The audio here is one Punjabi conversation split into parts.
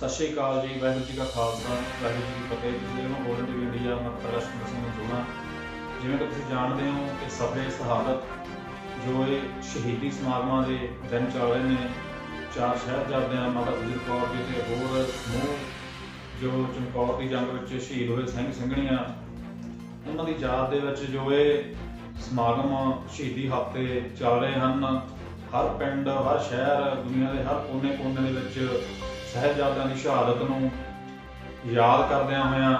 ਸਤਿ ਸ਼੍ਰੀ ਅਕਾਲ ਜੀ, ਵਾਹਿਗੁਰੂ ਜੀ ਕਾ ਖਾਲਸਾ, ਵਾਹਿਗੁਰੂ ਜੀ ਕੀ ਫਤਿਹ। ਤੁਸੀਂ ਮੈਂ ਗੋਲਡਨ ਟੀਵੀ ਇੰਡੀਆ ਮੈਂ ਪ੍ਰਕਾਸ਼ ਸਿੰਘ ਜੋਣਾ ਜਿਵੇਂ ਕਿ ਤੁਸੀਂ ਜਾਣਦੇ ਹੋ ਕਿ ਸਭੇ ਸ਼ਹਾਦਤ, ਜੋ ਇਹ ਸ਼ਹੀਦੀ ਸਮਾਗਮਾਂ ਦੇ ਦਿਨ ਚੱਲ ਰਹੇ ਨੇ, ਚਾਰ ਸ਼ਹਿਬਜ਼ਾਦਿਆਂ ਮਾਤਾ ਗੁਜਰ ਕੌਰ ਜੀ ਤੇ ਹੋਰ ਸਮੂਹ ਜੋ ਚਮਕੌਰ ਦੀ ਜੰਗ ਵਿੱਚ ਸ਼ਹੀਦ ਹੋਏ ਸਿੰਘ ਸਿੰਘਣੀਆਂ, ਉਹਨਾਂ ਦੀ ਯਾਦ ਦੇ ਵਿੱਚ ਜੋ ਇਹ ਸਮਾਗਮ ਸ਼ਹੀਦੀ ਹਫ਼ਤੇ ਚੱਲ ਰਹੇ ਹਨ, ਹਰ ਪਿੰਡ, ਹਰ ਸ਼ਹਿਰ, ਦੁਨੀਆ ਦੇ ਹਰ ਕੋਨੇ-ਕੋਨੇ ਦੇ ਵਿੱਚ ਸਹਿਬਜ਼ਾਦਿਆਂ ਦੀ ਸ਼ਹਾਦਤ ਨੂੰ ਯਾਦ ਕਰਦਿਆਂ ਹੋਇਆਂ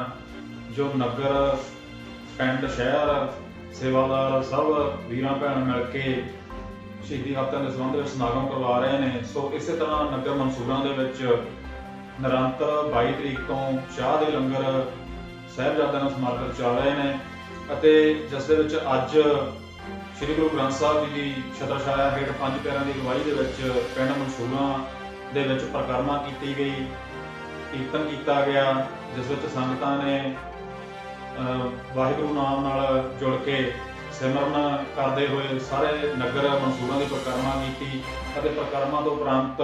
ਜੋ ਨਗਰ, ਪਿੰਡ, ਸ਼ਹਿਰ, ਸੇਵਾਦਾਰ ਸਭ ਵੀਰਾਂ ਭੈਣ ਮਿਲ ਕੇ ਸ਼ਹੀਦੀ ਹਫ਼ਤਿਆਂ ਦੇ ਸੰਬੰਧ ਵਿੱਚ ਸਮਾਗਮ ਕਰਵਾ ਰਹੇ ਨੇ। ਸੋ ਇਸੇ ਤਰ੍ਹਾਂ ਨਗਰ ਮਨਸੂਰਾਂ ਦੇ ਵਿੱਚ ਨਿਰੰਤਰ 22 ਤਰੀਕ ਤੋਂ ਸ਼ਾਹ ਦੇ ਲੰਗਰ ਸਹਿਬਜ਼ਾਦਿਆਂ ਨੂੰ ਸਮਰਪਿਤ ਚੱਲ ਰਹੇ ਨੇ ਅਤੇ ਜਿਸ ਦੇ ਵਿੱਚ ਅੱਜ ਸ੍ਰੀ ਗੁਰੂ ਗ੍ਰੰਥ ਸਾਹਿਬ ਜੀ ਦੀ ਛਤਰ ਛਾਇਆ ਹੇਠ ਪੰਜ ਪਿਆਰਿਆਂ ਦੀ ਅਗਵਾਈ ਦੇ ਵਿੱਚ ਪਿੰਡ ਮਨਸੂਰਾਂ ਦੇ ਵਿੱਚ ਪ੍ਰਕਰਮਾ ਕੀਤੀ ਗਈ, ਕੀਰਤਨ ਕੀਤਾ ਗਿਆ, ਜਿਸ ਵਿੱਚ ਸੰਗਤਾਂ ਨੇ ਵਾਹਿਗੁਰੂ ਨਾਮ ਨਾਲ ਜੁੜ ਕੇ ਸਿਮਰਨ ਕਰਦੇ ਹੋਏ ਸਾਰੇ ਨਗਰ ਮਨਸੂਰਾਂ ਦੀ ਪ੍ਰਕਰਮਾ ਕੀਤੀ ਅਤੇ ਪ੍ਰਕਰਮਾ ਤੋਂ ਉਪਰੰਤ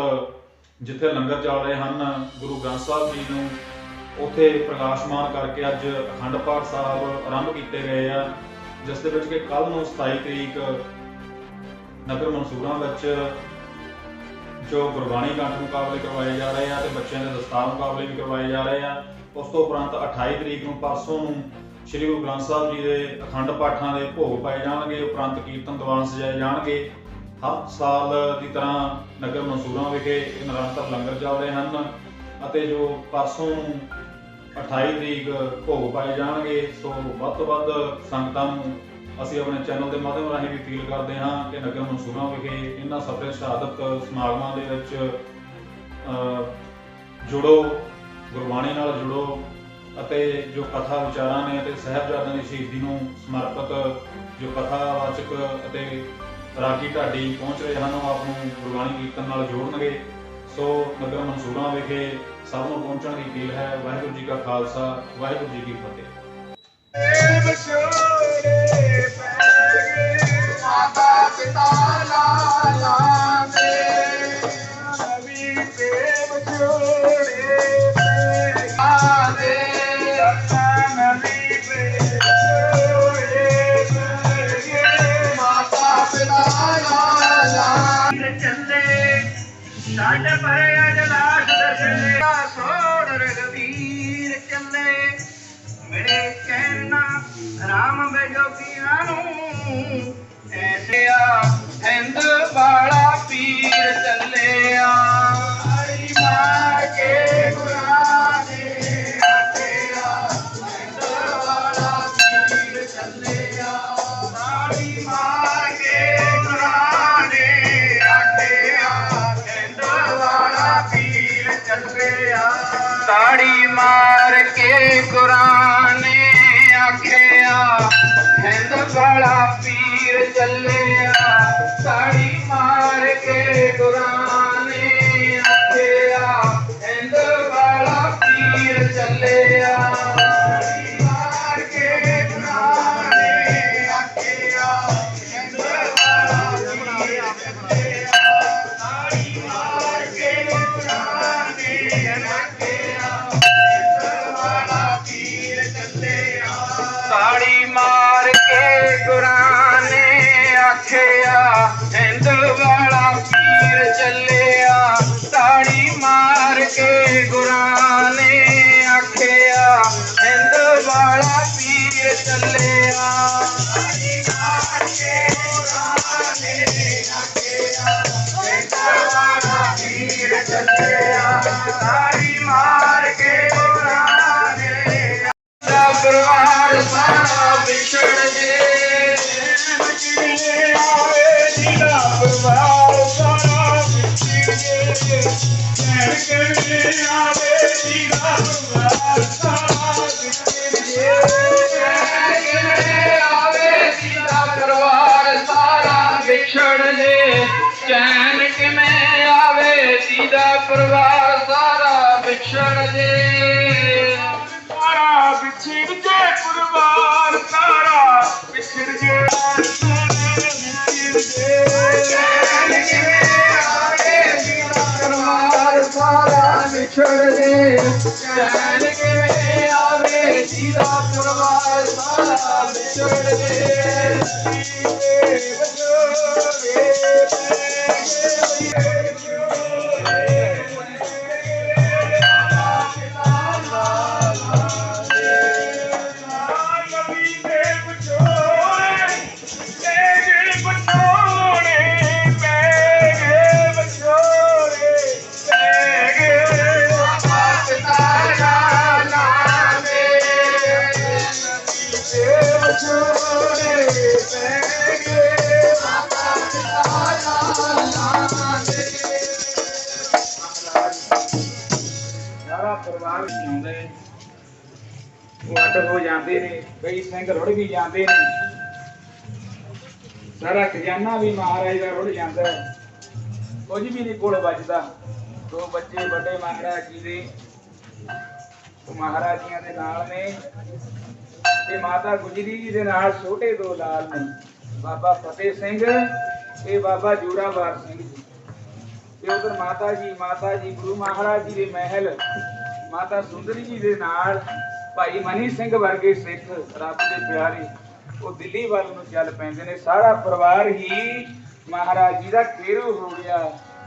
ਜਿੱਥੇ ਲੰਗਰ ਚੱਲ ਰਹੇ ਹਨ, ਗੁਰੂ ਗ੍ਰੰਥ ਸਾਹਿਬ ਜੀ ਨੂੰ ਉਥੇ ਪ੍ਰਕਾਸ਼ਮਾਨ ਕਰਕੇ ਅੱਜ ਅਖੰਡ ਪਾਠ ਸਾਹਿਬ ਆਰੰਭ ਕੀਤੇ ਗਏ ਆ, ਜਿਸ ਦੇ ਵਿੱਚ ਕਿ ਕੱਲ ਨੂੰ 27 ਤਰੀਕ ਨਗਰ ਮਨਸੂਰਾਂ ਵਿੱਚ ਜੋ ਗੁਰਬਾਣੀ ਕੰਠ ਮੁਕਾਬਲੇ ਕਰਵਾਏ ਜਾ ਰਹੇ ਆ ਤੇ ਬੱਚਿਆਂ ਦੇ ਦਸਤਾਰ ਮੁਕਾਬਲੇ ਵੀ ਕਰਵਾਏ ਜਾ ਰਹੇ ਆ। ਉਸ ਤੋਂ ਉਪਰੰਤ 28 ਤਰੀਕ ਨੂੰ ਪਰਸੋਂ ਨੂੰ ਸ੍ਰੀ ਗੁਰੂ ਗ੍ਰੰਥ ਸਾਹਿਬ ਜੀ ਦੇ ਅਖੰਡ ਪਾਠਾਂ ਦੇ ਭੋਗ ਪਾਏ ਜਾਣਗੇ, ਉਪਰੰਤ ਕੀਰਤਨ ਦੀਵਾਨ ਸਜਾਏ ਜਾਣਗੇ। ਹਰ ਸਾਲ ਦੀ ਤਰ੍ਹਾਂ ਨਗਰ ਮਨਸੂਰਾਂ ਵਿਖੇ ਨਿਰੰਤਰ ਲੰਗਰ ਚੱਲ ਰਹੇ ਹਨ ਅਤੇ ਜੋ ਪਰਸੋਂ ਨੂੰ 28 ਤਰੀਕ ਭੋਗ ਪਾਏ ਜਾਣਗੇ, ਸੋ ਵੱਧ ਤੋਂ ਵੱਧ ਸੰਗਤਾਂ ਨੂੰ ਅਸੀਂ ਆਪਣੇ ਚੈਨਲ ਦੇ ਮਾਧਿਅਮ ਰਾਹੀਂ ਵੀ ਅਪੀਲ ਕਰਦੇ ਹਾਂ ਕਿ ਨਗਰ ਮਨਸੂਰਾਂ ਵਿਖੇ ਇਹਨਾਂ ਸਫਰੇ ਸ਼ਹਾਦਤ ਸਮਾਗਮਾਂ ਦੇ ਵਿੱਚ ਜੁੜੋ, ਗੁਰਬਾਣੀ ਨਾਲ ਜੁੜੋ ਅਤੇ ਜੋ ਕਥਾ ਵਿਚਾਰਾਂ ਨੇ ਅਤੇ ਸਹਿਬਜ਼ਾਦਿਆਂ ਦੀ ਸ਼ਹੀਦੀ ਨੂੰ ਸਮਰਪਿਤ ਜੋ ਕਥਾਵਾਚਕ ਅਤੇ ਰਾਗੀ ਢਾਡੀ ਪਹੁੰਚ ਰਹੇ ਹਨ, ਉਹ ਆਪ ਨੂੰ ਗੁਰਬਾਣੀ ਕੀਰਤਨ ਨਾਲ ਜੋੜਨਗੇ। ਸੋ ਨਗਰ ਮਨਸੂਰਾਂ ਵਿਖੇ ਸਭ ਨੂੰ ਪਹੁੰਚਣ ਦੀ ਅਪੀਲ ਹੈ। ਵਾਹਿਗੁਰੂ ਜੀ ਕਾ ਖਾਲਸਾ, ਵਾਹਿਗੁਰੂ ਜੀ ਕੀ ਫਤਿਹ। ਛੱਡ ਪਰੇ ਅਜਲਾਸ ਦਰਸ਼ਨੇ ਸੋੜ ਰਗਵੀਰ ਚੱਲੇ। ਮੇਰੇ ਕਹਿਣਾ, ਰਾਮ ਬਜੋਗੀਆਂ ਨੂੰ। ਐਸਿਆ ਹਿੰਦ ਵਾਲਾ ਤਾੜੀ ਮਾਰ ਕੇ ਕੁਰਾਨ ਨੇ ਆਖਿਆ ਹਿੰਦ ਵਾਲਾ ਪੀਰ ਚੱਲਿਆ ਪੀਰ ਚੱਲਿਆ ਮਾਰ ਕੇ ਗੁਰਾਂ ਨੇ ਆਖਿਆ ਹਿੰਦ ਵਾਲਾ ਪੀਰ ਚੱਲਿਆ। ਸਾੜੀ ਮਾਰ ਕੇ ਗੁਰਾਂ ਨੇ ਆਖਿਆ ਹਿੰਦ ਵਾਲਾ ਪੀਰ ਚੱਲਿਆ। ਦਾ ਪਰਿਵਾਰ ਸਾਰਾ ਵਿਛੜ ਜੇ ਵਿਛੜੇ ਆਵੇ ਜਿਹਦਾ ਪਰਿਵਾਰ ਸਾਰਾ ਵਿਛੜ ਜੇ ਕਹਿਣ ਕੇ ਆਵੇ ਜਿਹਦਾ ਪਰਿਵਾਰ ਸਾਰਾ ਵਿਛੜ ਜੇ ਕਹਿਣ ਕੇ ਆਵੇ ਜਿਹਦਾ ਪਰਿਵਾਰ ਸਾਰਾ ਵਿਛੜ ਜੇ ਚੈਨ ਕਿਵੇਂ ਆਵੇ, ਜਿਹਦਾ ਪਰਿਵਾਰ ਸਾਰਾ ਵਿਛੜ ਉਹ ਹੋ ਜਾਂਦੇ ਨੇ ਕਈ ਸਿੰਘ ਰੁੜ ਵੀ ਜਾਂਦੇ ਨੇ। ਸਾਰਾ ਖਜ਼ਾਨਾ ਵੀ ਮਹਾਰਾਜ ਦਾ ਰੁੜ ਜਾਂਦਾ ਕੁਝ ਵੀ ਨਹੀਂ ਕੋਲ ਬਚਦਾ ਦੋ ਬੱਚੇ ਵੱਡੇ ਮਹਾਰਾਜ ਜੀ ਦੇ, ਉਹ ਮਹਾਰਾਜੀਆਂ ਦੇ ਨਾਲ ਨੇ। ਤੇ ਮਾਤਾ ਗੁਜਰੀ ਜੀ ਦੇ ਨਾਲ ਛੋਟੇ ਦੋ ਲਾਲ ਨੇ। ਬਾਬਾ ਫਤਿਹ ਸਿੰਘ ਤੇ ਬਾਬਾ ਜੋਰਾਵਰ ਸਿੰਘ ਜੀ। ਤੇ ਉਧਰ ਮਾਤਾ ਜੀ ਮਾਤਾ ਜੀ ਗੁਰੂ ਮਹਾਰਾਜ ਜੀ ਦੇ ਮਹਿਲ, ਮਾਤਾ ਸੁੰਦਰੀ ਜੀ ਦੇ ਨਾਲ ਭਾਈ ਮਨੀ ਸਿੰਘ ਵਰਗੇ ਸਿੱਖ ਰੱਬ ਦੇ ਪਿਆਰੇ, ਉਹ ਦਿੱਲੀ ਵੱਲ ਨੂੰ ਚੱਲ ਪੈਂਦੇ ਨੇ। ਸਾਰਾ ਪਰਿਵਾਰ ਹੀ ਮਹਾਰਾਜ ਜੀ ਦਾ ਘੇਰੂ ਹੋ ਗਿਆ।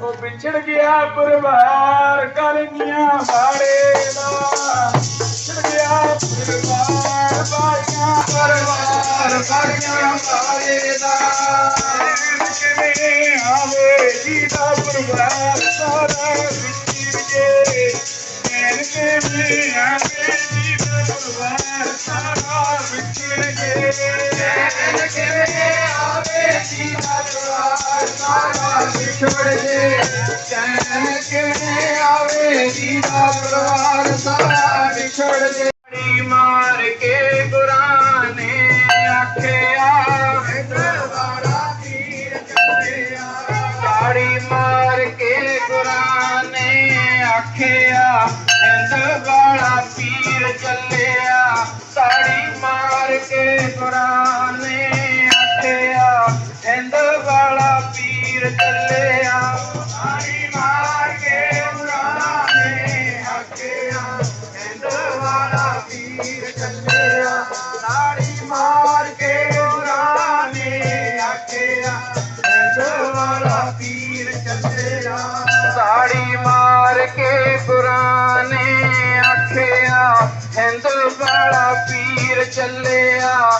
ਉਹ ਵਿਛੜ ਗਿਆ, ਪਰਿਵਾਰ ਕਲਗੀਆਂ ਬਾੜੇ ਜੇ ਚੈਨ ਕਿਵੇਂ ਆਵੇ ਜੀਦਾ ਪਰਵਾਰ ਸਾਰਾ ਵਿਛੜ ਜੇ ਚੈਨ ਕੇ ਨੇ ਆਖਿਆ ਹਿੰਦ ਵਾਲਾ ਪੀਰ ਚੱਲਿਆ। ਆਰੀ ਮਾਰ ਕੇ ਮੁਰਾਨੇ ਆਖਿਆ ਹਿੰਦ ਵਾਲਾ ਪੀਰ ਚੱਲਿਆ। ਨਾੜੀ ਮਾਰ ਕੇ ਮੁਰਾਨੇ ਆਖਿਆ ਹਿੰਦ ਵਾਲਾ ਪੀਰ ਚੱਲਿਆ। ਸਾੜੀ ਮਾਰ ਕੇ ਗੁਰਾਂ ਨੇ ਆਖਿਆ ਹਿੰਦ ਵਾਲਾ ਪੀਰ ਚੱਲਿਆ।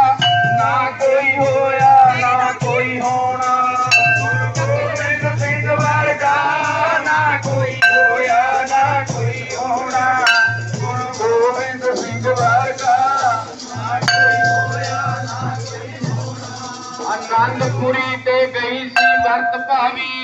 আমি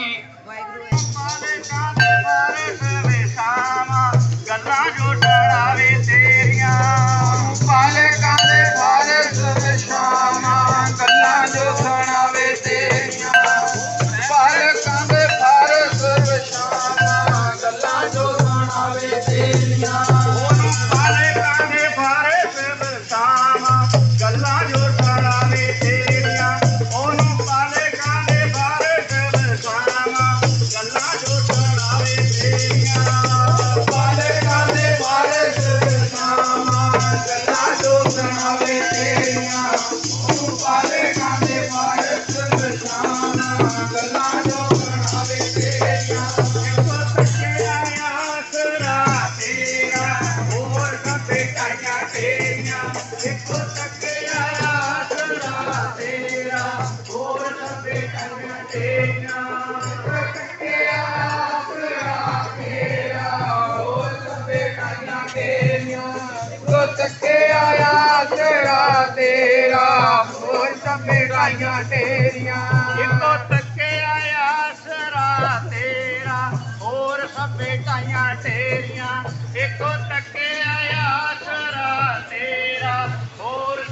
ਤੱਕੇ ਆਇਆ ਤੇਰਾ ਤੇਰਾ ਹੋਰ ਸਭ ਮੇਰਾਈਆਂ ਤੇਰੀਆਂ ਜਿੰਨੋ ਤੱਕੇ ਆਇਆ ਸਰਾ ਤੇਰਾ ਹੋਰ ਸਭ ਮੇਰਾਈਆਂ ਤੇਰੀਆਂ ਇੱਕੋ ਤੱਕੇ ਆਇਆ ਸਰਾ ਤੇਰਾ ਹੋਰ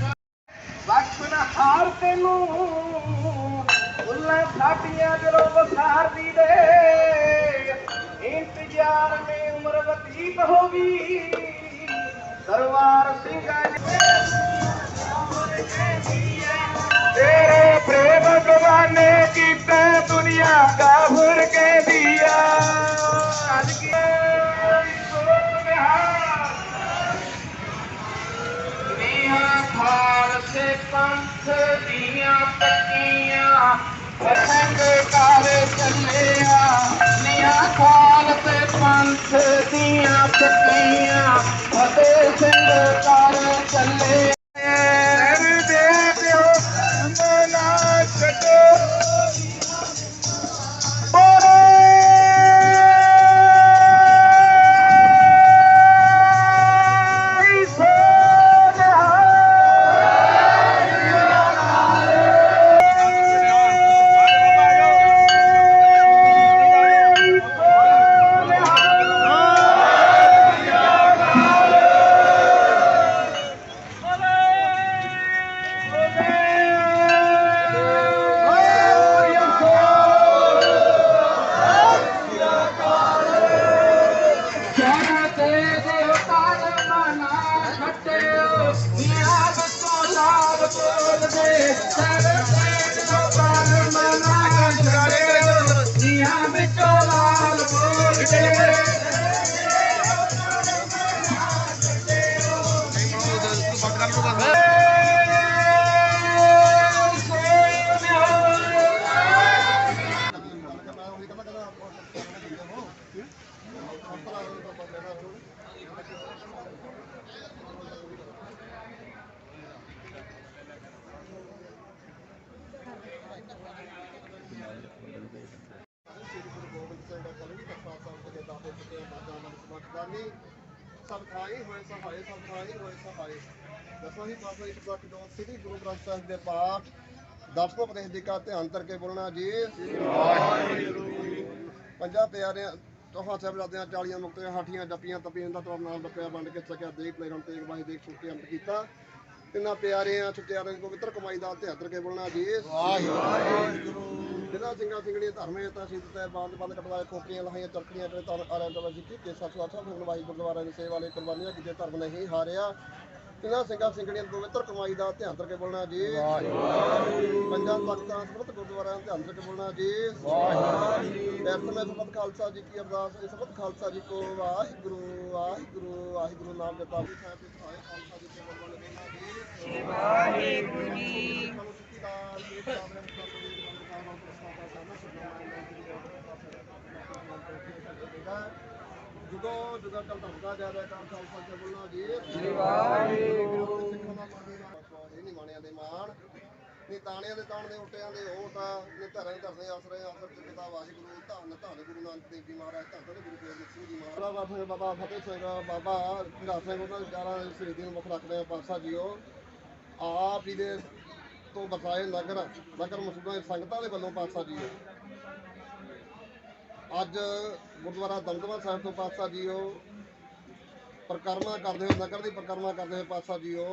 ਵਕਤ ਨਾ ਹਾਰ ਤੈਨੂੰ ਉੱਲਾ ਸਾਡੀਆਂ ਜਦੋਂ ਵਸਾਰਦੀ ਦੇ ਇੰਤਜ਼ਾਰ ਮੇ ਉਮਰ ਬਤੀਤ ਹੋ ਗਈ ਦਰਬਾਰ ਸਿੰਘਾਂ ਤੇਰੇ ਨੀਹਾਂ ਖਾਲਸੇ ਪੰਥ ਦੀਆਂ ਪੱਕੀਆਂ ਫਤਿਹ ਸਿੰਘ ਕਰ ਚੱਲੇ ਸਭ ਹੋਏ ਸਹਾਏ ਸਭ ਹੋਏ ਸਹਾਏ ਦਸਵਾਂ ਹੀ ਪਾਤਸ਼ਾਹੀ ਪ੍ਰਤੱਖ ਜੋਤ ਸ੍ਰੀ ਗੁਰੂ ਗ੍ਰੰਥ ਸਾਹਿਬ ਦੇ ਪਾਠ ਦਸ ਉਪਦੇਸ਼ ਦੀ ਕਾ ਧਿਆਨ ਕਰਕੇ ਬੋਲਣਾ ਜੀ ਪੰਜਾਂ ਪਿਆਰਿਆਂ ਤੋਹਾ ਸਾਹਿਬਜ਼ਾਦਿਆਂ ਚਾਲੀਆਂ ਮੁਕਤਿਆਂ ਹਾਠੀਆਂ ਜੱਪੀਆਂ ਤਪੀਆਂ ਦਾ ਤਵਾ ਨਾਮ ਡੱਪਿਆ ਵੰਡ ਕੇ ਸਕਿਆ ਦੇਖ ਲੈ ਰਣ ਤੇਗ ਬਾਈ ਦੇਖ ਛੁੱਟੇ ਅੰਤ ਕੀਤਾ। ਤਿੰਨਾਂ ਪਿਆਰਿਆਂ ਛੁੱਟਿਆਰਿਆਂ ਦੀ ਪਵਿੱਤਰ ਕਮਾਈ ਦਾ ਧਿਆਨ ਕਰਕੇ ਬੋਲਣਾ ਜੀ। ਜਿਹਨਾਂ ਸਿੰਘਾਂ ਸਿੰਘਣੀਆਂ ਧਰਮੇ ਤਾਂ ਸਿੱਧ ਤੇ ਬੰਦ ਬੰਦ ਕਟਵਾਏ ਕੋਕੀਆਂ ਲਹਾਈਆਂ ਚਰਖੀਆਂ ਤੇ ਤਨ ਆਰਿਆਂ ਦਾ ਜਿੱਕੀ ਕੇ ਸਤਿ ਸਤਿ ਗੁਰਵਾਈ ਗੁਰਦੁਆਰਾ ਦੀ ਸੇਵਾ ਲਈ ਕੁਰਬਾਨੀਆਂ ਕੀਤੇ ਧਰਮ ਨਹੀਂ ਹਾਰਿਆ। ਤਿੰਨਾਂ ਸਿੰਘਾਂ ਸਿੰਘਣੀਆਂ ਪਵਿੱਤਰ ਕਮਾਈ ਦਾ ਧਿਆਨ ਕਰਕੇ ਬੋਲਣਾ ਜੀ। ਪੰਜਾਂ ਤਖਤਾਂ ਸਮਰਤ ਗੁਰਦੁਆਰਿਆਂ ਦਾ ਧਿਆਨ ਕਰਕੇ ਬੋਲਣਾ ਜੀ। ਇਸ ਸਮੇਂ ਸਬਤ ਖਾਲਸਾ ਜੀ ਕੀ ਅਰਦਾਸ ਹੈ? ਸਬਤ ਖਾਲਸਾ ਜੀ ਕੋ ਵਾਹਿਗੁਰੂ ਵਾਹਿਗੁਰੂ ਵਾਹਿਗੁਰੂ ਨਾਮ ਜਪਾ ਸਾਹਿਬ ਦੇ ਖਾਲਸਾ ਜੀ ਵਾਹਿਗੁਰੂ ਜੀ ਜਦੋਂ ਜਦੋਂ ਚੱਲ ਧਰਮਦਾ ਜਾ ਰਿਹਾ ਕੰਮ ਖਾਲਸਾ ਜੀ ਬੋਲਣਾ ਜੀ। ਸ੍ਰੀ ਵਾਹਿਗੁਰੂ। ਇਹ ਨਹੀਂ ਮਾਣਿਆਂ ਦੇ ਮਾਣ ਨੀ ਤਾਣਿਆਂ ਦੇ ਤਾਣ ਦੇ ਉੱਟਿਆਂ ਦੇ ਉਹ ਤਾਂ ਨੀ ਧਰਨ ਧਰਨੇ ਆਸਰੇ ਆਸਰ ਤੇ ਪਿਤਾ ਵਾਹਿਗੁਰੂ ਧੰਨ ਧੰਨ ਗੁਰੂ ਨਾਨਕ ਦੇਵ ਜੀ ਮਹਾਰਾਜ ਧੰਨ ਧੰਨ ਗੁਰੂ ਗੋਬਿੰਦ ਸਿੰਘ ਜੀ ਮਹਾਰਾਜ। ਬਾਬਾ ਫਤਿਹ ਸਿੰਘ ਬਾਬਾ ਸਿੰਘ ਉਹਨਾਂ ਸ਼ਹੀਦੀ ਨੂੰ ਮੁੱਖ ਰੱਖਦੇ ਆ ਪਾਸਾ ਜੀਓ ਆਪ ਹੀ ਦੇ ਤੋਂ ਬਸਾਏ ਨਗਰ ਨਗਰ ਮਸੂਦਾਂ ਸੰਗਤਾਂ ਦੇ ਵੱਲੋਂ ਪਾਸਾ ਜੀਓ ਅੱਜ ਗੁਰਦੁਆਰਾ ਦਮਦਮਾ ਸਾਹਿਬ ਤੋਂ ਪਾਸਾ ਜੀਓ ਪ੍ਰਕਰਮਾ ਕਰਦੇ ਹੋਏ, ਨਗਰ ਦੀ ਪ੍ਰਕਰਮਾ ਕਰਦੇ ਹੋਏ ਪਾਸਾ ਜੀਓ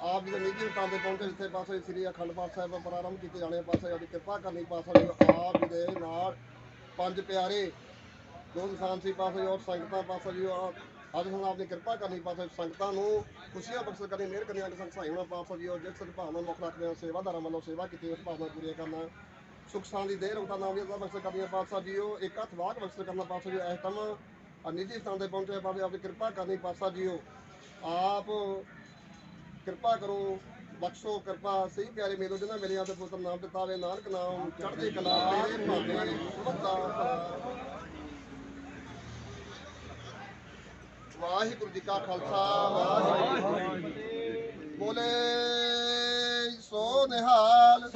ਆਪ ਜੀ ਦੇ ਨਿੱਜੀ ਸਥਾਨ ਤੇ ਪਹੁੰਚੇ, ਜਿੱਥੇ ਪਾਸੇ ਸ੍ਰੀ ਅਖੰਡ ਪਾਠ ਸਾਹਿਬ ਪ੍ਰਾਰੰਭ ਕੀਤੇ ਜਾਣੇ ਪਾਸੇ ਉਹਦੀ ਕਿਰਪਾ ਕਰਨੀ ਪਾਸਾ ਜੀਓ ਆਪ ਜੀ ਦੇ ਨਾਲ ਪੰਜ ਪਿਆਰੇ ਦੋ ਇਨਸਾਨ ਸੀ ਪਾਸੇ ਔਰ ਸੰਗਤਾਂ ਪਾਸਾ ਜੀਓ ਅੱਜ ਹੁਣ ਆਪਣੀ ਕਿਰਪਾ ਕਰਨੀ ਪਾਸੇ ਸੰਗਤਾਂ ਨੂੰ ਖੁਸ਼ੀਆਂ ਬਖਸ਼ ਕਰਨੀ, ਮਿਹਰ ਕਰਨੀ ਅੰਗ ਸੰਗ ਸਹਾਈ ਹੋਣਾ ਪਾਸਾ ਜੀਓ ਜਿਸ ਸਦਭਾਵਨਾ ਮੁੱਖ ਰੱਖਦੇ ਹੋ ਸੇਵਾਦਾਰਾਂ ਵੱਲੋਂ ਸੇਵਾ ਕੀਤੀ, ਉਸ ਭਾਵਨਾ ਪੂਰੀ ਕਰਨਾ। ਸੁਖ ਸ਼ਾਂਤੀ ਦੇ ਰੋਤਾ ਨਾਮ ਦੀ ਬਖਸ਼ ਕਰਨੀਆਂ ਪਾਤਸ਼ਾਹ ਜੀਓ। ਇੱਕ ਹੱਥ ਵਾਕ ਬਖਸ਼ ਕਰਨਾ ਪਾਤਸ਼ਾਹ ਜੀ ਇਸ ਨਿੱਜੀ ਸਥਾਨ ਤੇ ਪਹੁੰਚੇ ਬਾਬੇ ਆਪਣੀ ਕਿਰਪਾ ਕਰਨੀ ਪਾਤਸ਼ਾਹ ਜੀਓ। ਆਪ ਕਿਰਪਾ ਕਰੋ, ਬਖਸ਼ੋ ਕਿਰਪਾ। ਸਹੀ ਪਿਆਰੇ ਮੇਰੋ, ਜਿਨ੍ਹਾਂ ਮੇਰੇ ਆਪ ਦੇ ਪੁੱਤਰ ਨਾਮ ਦਿੱਤਾ, ਵੇ ਨਾਨਕ ਨਾਮ ਚੜ੍ਹਦੀ ਕਲਾ, ਤੇਰੇ ਭਾਗੇ ਵੱਡਾ ਵਾਹਿਗੁਰੂ ਜੀ ਕਾ ਖਾਲਸਾ, ਵਾਹਿਗੁਰੂ ਜੀ ਕੀ ਫਤਿਹ। ਬੋਲੇ, ਸੋ ਨਿਹਾਲ।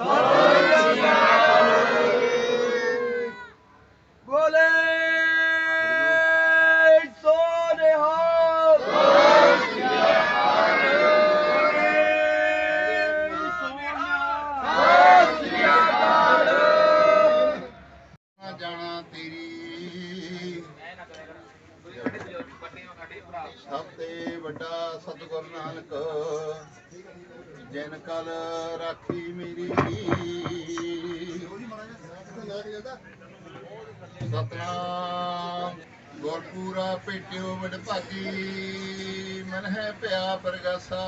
ਸਤਨਾਮ ਗੁਰਪੂਰਾ ਭੇਟਿਓ ਵਡ ਭਾਗੀ, ਮਨ ਹੈ ਪਿਆ ਪ੍ਰਗਾਸਾ।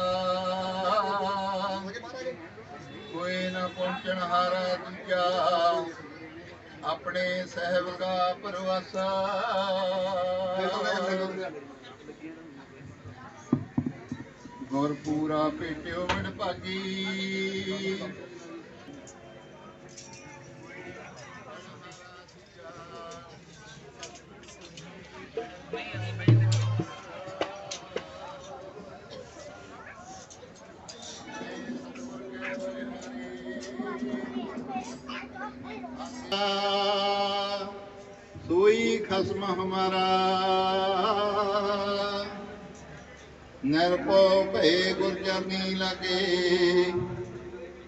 ਕੋਈ ਨਾ ਪਹੁੰਚਣ ਹਾਰਾ ਦੂਜਾ, ਆਪਣੇ ਸਹਿਬ ਕਾ ਪਰਵਾਸਾ। ਦੇਖੋ ਮੈਂ ਗੁਰਪੂਰਾ ਭੇਟਿਓ ਵਡ ਭਾਗੀ ਸੋਈ ਖਸਮ ਹਮਾਰਾ। ਨਿਰਭਉ ਭਏ ਗੁਰ ਚਰਨੀ ਲਗੇ।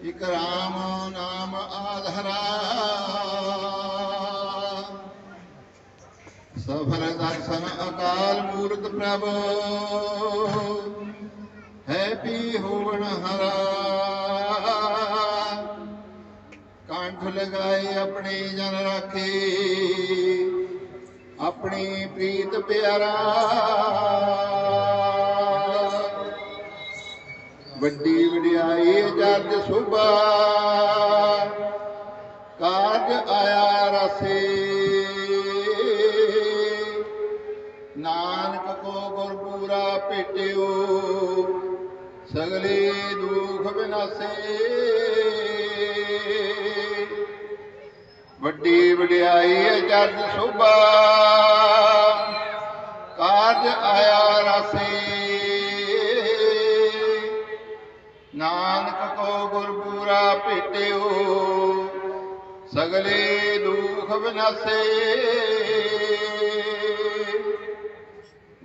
ਇਕਰਾਮ ਨਾਮ ਆਧਰਾ ਸਫਰ ਦਰਸ਼ਨ ਅਕਾਲ ਮੂਰਤ ਪ੍ਰਭ। ਹੈ ਪੀ ਹੋਵਣ ਹਰਾ। ਕੰਠ ਲਗਾਏ ਆਪਣੇ ਜਨ ਰਾਖੇ। ਆਪਣੀ ਪ੍ਰੀਤ ਪਿਆਰਾ। ਵੱਡੀ ਵਡਿਆਈ ਜਦ ਸੁਭਾ ਕਾਜ ਆਇਆ ਰਸੇ। ਗੁਰਪੂਰਾ ਸਗਲੇ ਦੁਖ ਬਿਨਾਸੇ। ਵੱਡੀ ਵਡਿਆਈ ਹੈ ਜਦ ਸੁਭਾ। ਕਾਜ ਆਇਆ ਰਸੇ। ਨਾਨਕ ਕੋ ਗੁਰਪੂਰਾ ਭੇਟਿਓ। ਸਗਲੇ ਦੁਖ ਬਿਨਾਸੇ।